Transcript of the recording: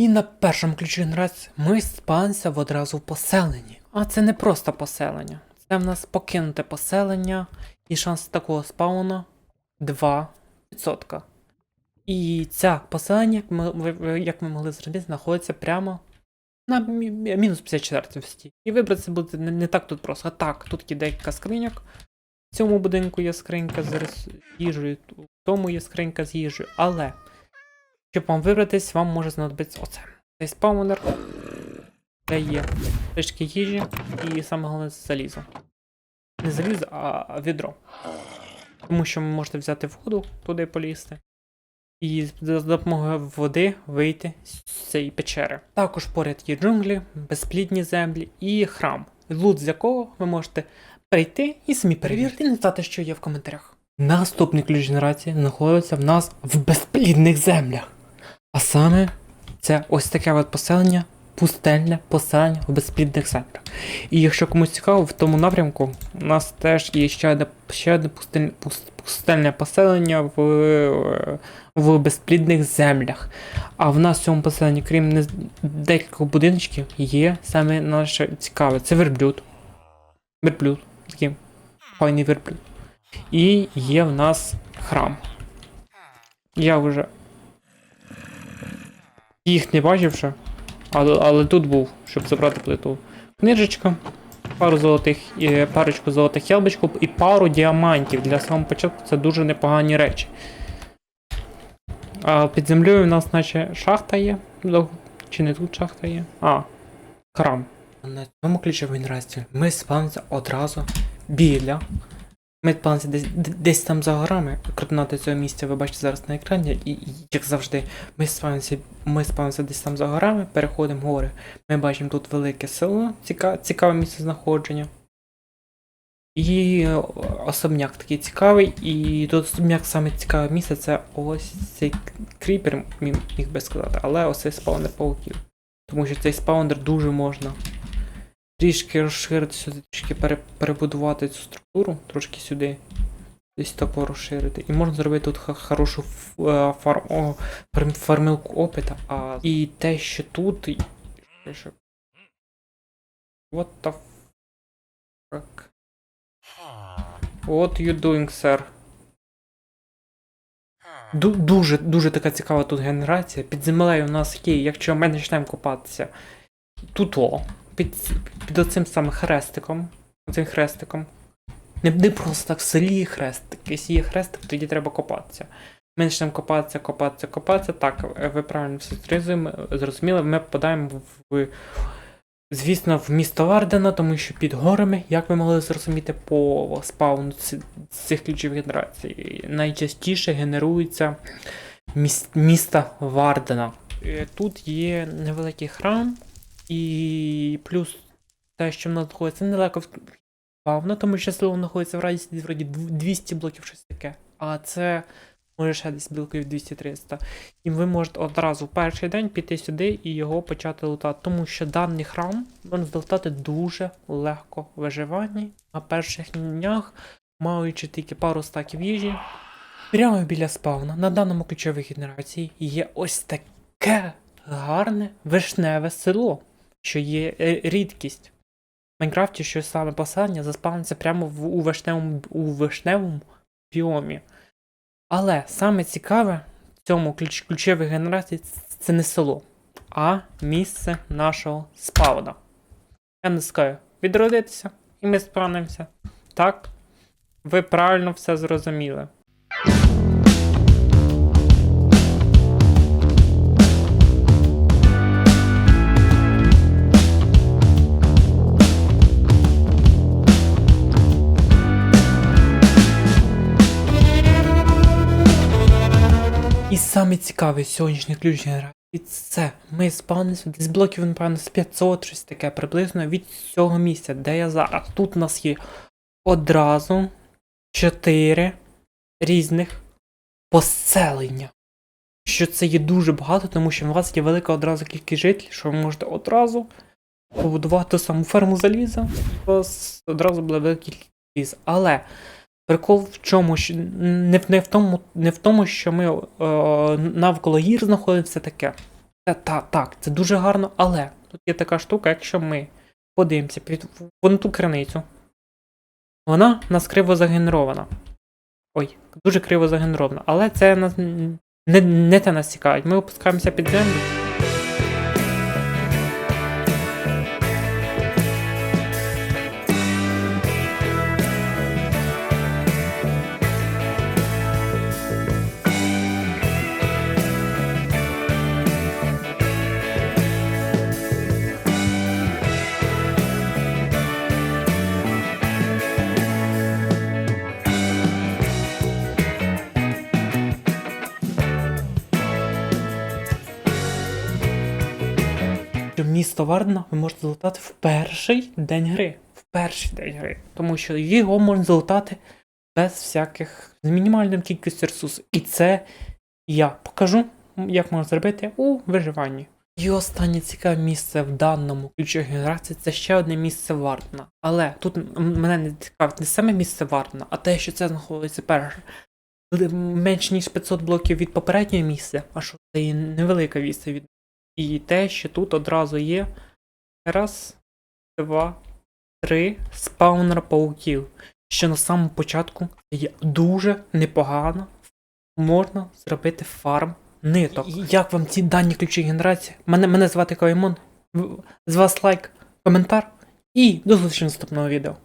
І на першому ключі генерації ми спалися в одразу в поселенні. А це не просто поселення. Це в нас покинуте поселення, і шанс такого спауна 2%. І це поселення, як ми, як ми могли зробити, знаходиться прямо на мінус 54 сті. І вибратися буде не, не так тут просто. А так, тут є декілька скриньок. В цьому будинку є скринька з їжею, в тому є скринька з їжею, але щоб вам вибратись, вам може знадобитися оце. Цей спаунер, де є трішки їжі і саме головне залізо. Не залізо, а відро. Тому що ви можете взяти воду, туди полізти. І за допомогою води вийти з цієї печери. Також поряд є джунглі, безплідні землі і храм, лут з якого ви можете прийти і самі перевірити і написати, що є в коментарях. Наступний ключ генерації знаходиться в нас в безплідних землях. А саме це ось таке от поселення, пустельне поселення в безплідних землях. І якщо комусь цікаво, в тому напрямку у нас теж є ще одне, ще одне пустельне, пуст- пустельне поселення в, в безплідних землях. А в нас в цьому поселенні, крім декількох будиночків, є саме наше цікаве. Це верблюд. Верблюд. Такий файний верблюд. І є в нас храм. Я вже їх не бачив ще, але, але тут був, щоб забрати плиту. Книжечка, пару золотих, е, парочку золотих яблучків і пару діамантів. Для самого початку це дуже непогані речі. А під землею у нас наче шахта є. Чи не тут шахта є? А, храм. На цьому ключовій генерації ми спавнимося одразу біля. Ми спавнимося десь, десь там за горами. Координати цього місця ви бачите зараз на екрані. І, і як завжди, ми спавнимося, ми спавнимося десь там за горами, переходимо гори. Ми бачимо тут велике село, ціка, цікаве місце знаходження. І е, особняк такий цікавий, і тут особняк саме цікаве місце це ось цей кріпер, міг би сказати, але ось цей спаунер пауків. Тому що цей спаунер дуже можна трішки розширити сюди, трішки пере, перебудувати цю структуру, трошки сюди. Десь тако розширити. І можна зробити тут хорошу е, фар, о, фарм, фармилку опита. А, і те, що тут. What the fuck? What you doing, sir? Ду- дуже, дуже така цікава тут генерація. Під землею у нас є, якщо ми почнемо копатися тут о, під, під оцим самим хрестиком. Оцим хрестиком. Не, не просто так в селі хрестик. Якщо є хрестик, тоді треба копатися. Ми почнемо копатися, копатися, копатися. Так, ви правильно все зрозуміли, ми попадаємо в, звісно, в місто Вардена, тому що під горами, як ви могли зрозуміти по спауну цих ключових генерацій, найчастіше генерується міс, міста Вардена. Е, Тут є невеликий храм, і плюс те, що в нас знаходиться недалеко спавна, тому що село знаходиться в радісі вроді 200 блоків щось таке. А це може ще десь блоків 200-300. І ви можете одразу в перший день піти сюди і його почати лутати, тому що даний храм можна залутати дуже легко в виживанні. На перших днях, маючи тільки пару стаків їжі, прямо біля спавна на даному ключовій генерації є ось таке гарне вишневе село, що є е, рідкість. В Майнкрафті що саме поселення заспавниться прямо в, у, вишневому, у вишневому біомі. Але саме цікаве в цьому ключ, ключовій генерації це не село, а місце нашого спавна. Я не відродитися, і ми спавнимося. Так, ви правильно все зрозуміли. Саме цікавий сьогоднішній ключ генерації це ми спавнимося десь блоків, напевно, з 500, щось таке приблизно від цього місця, де я зараз. Тут у нас є одразу 4 різних поселення. Що це є дуже багато, тому що у вас є велика одразу кількість жителів, що ви можете одразу побудувати саму ферму заліза, у вас одразу буде велика кількість. Але Прикол в чому? що Не не в, тому, не в тому, що ми е, навколо гір знаходимося таке. Та, та, так, це дуже гарно, але тут є така штука, якщо ми подивимося під вон ту криницю, вона нас криво загенерована. Ой, дуже криво загенерована. Але це нас не, не те нас цікавить. Ми опускаємося під землю. Місто Вардена ви можете залутати в перший день гри. В перший день гри. Тому що його можна залутати без всяких з мінімальною кількістю ресурсів. І це я покажу, як можна зробити у виживанні. І останнє цікаве місце в даному ключі генерації це ще одне місце Вардена. Але тут мене не цікавить не саме місце Вардена, а те, що це знаходиться перше. Менш ніж 500 блоків від попереднього місця, а що це є невелика відстань від і те, що тут одразу є раз, два, три спаунера пауків. Що на самому початку є дуже непогано можна зробити фарм ниток. Як вам ці дані ключі генерації? Мене, мене звати Каймон. З вас лайк, коментар і до зустрічі наступного відео.